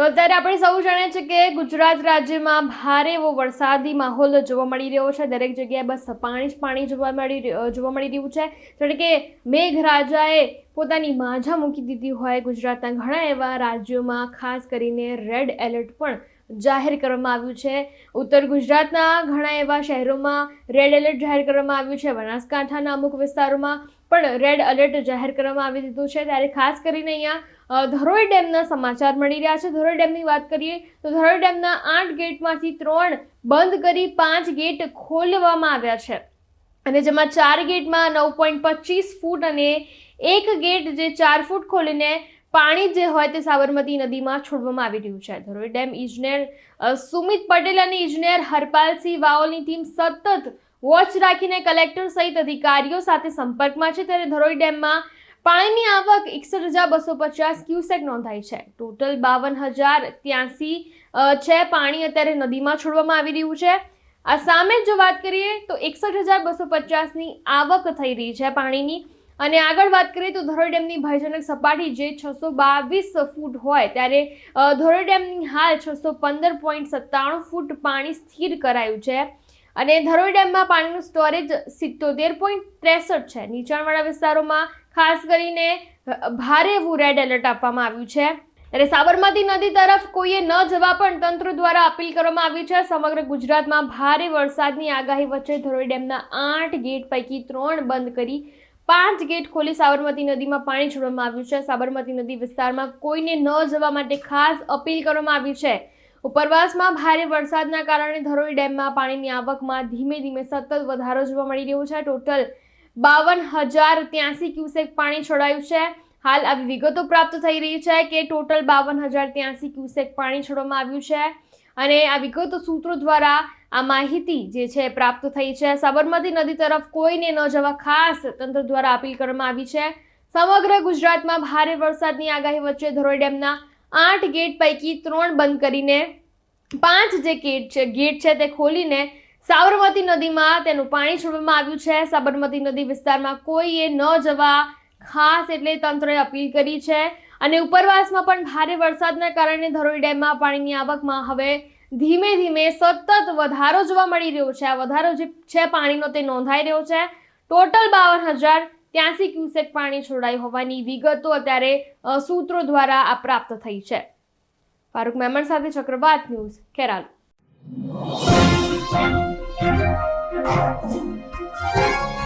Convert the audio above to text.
તો અત્યારે આપણે સૌ જાણીએ છીએ કે ગુજરાત રાજ્યમાં ભારે એવો વરસાદી માહોલ જોવા મળી રહ્યો છે. દરેક જગ્યાએ બસ પાણી જ પાણી જોવા મળી જોવા મળી રહ્યું છે. જાણે કે મેઘરાજાએ પોતાની માઝા મૂકી દીધી હોય ગુજરાતના ઘણા એવા રાજ્યોમાં, ખાસ કરીને રેડ એલર્ટ પણ જાહેર કરવામાં આવ્યું છે. ઉત્તર ગુજરાતના ઘણા એવા શહેરોમાં રેડ એલર્ટ જાહેર કરવામાં આવ્યું છે. બનાસકાંઠાના અમુક વિસ્તારોમાં પણ રેડ એલર્ટ જાહેર કરવામાં આવી દીધું છે. ત્યારે ખાસ કરીને અહીંયા ધરોઈ ડેમના સમાચાર મળી રહ્યા છે. ધરોઈ ડેમની વાત કરીએ તો ધરોઈ ડેમના આઠ ગેટમાંથી ત્રણ બંધ કરી પાંચ ગેટ ખોલવામાં આવ્યા છે. અને જેમાં ચાર ગેટમાં નવ પોઈન્ટ પચીસ ફૂટ અને એક ગેટ જે ચાર ફૂટ ખોલીને પાણી જે હોય તે સાબરમતી નદીમાં છોડવામાં આવી રહ્યું છે. ધરોઈ ડેમ ઇજનેર સુમિત પટેલ અને ઇજનેર હરપાલસિંહ વાઓલની ટીમ સતત વોચ રાખીને કલેક્ટર સહિત અધિકારીઓ સાથે સંપર્કમાં છે. ત્યારે ધરોઈ ડેમમાં પાણીની આવક એકસઠ હજાર બસો પચાસ ક્યુસેક નોંધાઈ છે. ટોટલ બાવન હજાર ત્યાસી છે પાણી અત્યારે નદીમાં છોડવામાં આવી રહ્યું છે. આ સામે જો વાત કરીએ તો એકસઠ હજાર બસો પચાસની આવક થઈ રહી છે પાણીની. અને આગળ વાત કરીએ તો ધરોઈ ડેમની ભયજનક સપાટી જે છસો બાવીસ ફૂટ હોય ત્યારે ધરોઈ ડેમની હાલ છસો પંદર પોઈન્ટ સત્તાણું ફૂટ પાણી સ્થિર કરાયું છે. અને ધરોઈ ડેમમાં પાણીનું સ્ટોરેજ સિત્તોતેર પોઈન્ટ ત્રેસઠ છે. નીચાણવાળા વિસ્તારોમાં ખાસ કરીને ભારે એવું રેડ એલર્ટ આપવામાં આવ્યું છે. ત્યારે સાબરમતી નદી તરફ કોઈએ ન જવા પણ તંત્ર દ્વારા અપીલ કરવામાં આવી છે. સમગ્ર ગુજરાતમાં ભારે વરસાદની આગાહી વચ્ચે ધરોઈ ડેમના આઠ ગેટ પૈકી ત્રણ બંધ કરી પાંચ ગેટ ખોલી સાબરમતી નદીમાં પાણી છોડવામાં આવ્યું છે. સાબરમતી નદી વિસ્તારમાં કોઈને ન જવા માટે ખાસ અપીલ કરવામાં આવી છે. ઉપરવાસમાં ભારે વરસાદના કારણે ધરોઈ ડેમમાં પાણીની આવકમાં ધીમે ધીમે સતત વધારો જોવા મળી રહ્યો છે. ટોટલ બાવન હજાર ત્યાસી ક્યુસેક પાણી છોડાયું છે. હાલ આવી વિગતો પ્રાપ્ત થઈ રહી છે કે ટોટલ બાવન હજાર ત્યાસી ક્યુસેક પાણી છોડવામાં આવ્યું છે. અને આ વિગત સૂત્રો દ્વારા આ માહિતી જે છે પ્રાપ્ત થઈ છે. સાબરમતી નદી તરફ કોઈને ન જવા ખાસ તંત્ર દ્વારા અપીલ કરવામાં આવી છે. સમગ્ર ગુજરાતમાં ભારે વરસાદની આગાહી વચ્ચે ધરોઈ ડેમના આઠ ગેટ પૈકી ત્રણ બંધ કરીને પાંચ જે ગેટ છે ગેટ છે તે ખોલીને સાબરમતી નદીમાં તેનું પાણી છોડવામાં આવ્યું છે. સાબરમતી નદી વિસ્તારમાં કોઈએ ન જવા ખાસ એટલે તંત્રએ અપીલ કરી છે. અને ઉપરવાસમાં પણ ભારે વરસાદના કારણે ધરોઈ ડેમમાં પાણીની આવકમાં હવે ધીમે ધીમે સતત વધારો જોવા મળી રહ્યો છે. આ વધારો જે છે પાણીનો તે નોંધાઈ રહ્યો છે. ટોટલ બાવન હજાર ત્યાંસી ક્યુસેક પાણી છોડાયું હોવાની વિગતો અત્યારે સૂત્રો દ્વારા આ પ્રાપ્ત થઈ છે. ફારૂક મેમણ સાથે ચક્રવાત ન્યૂઝ કેરાલ Thank you.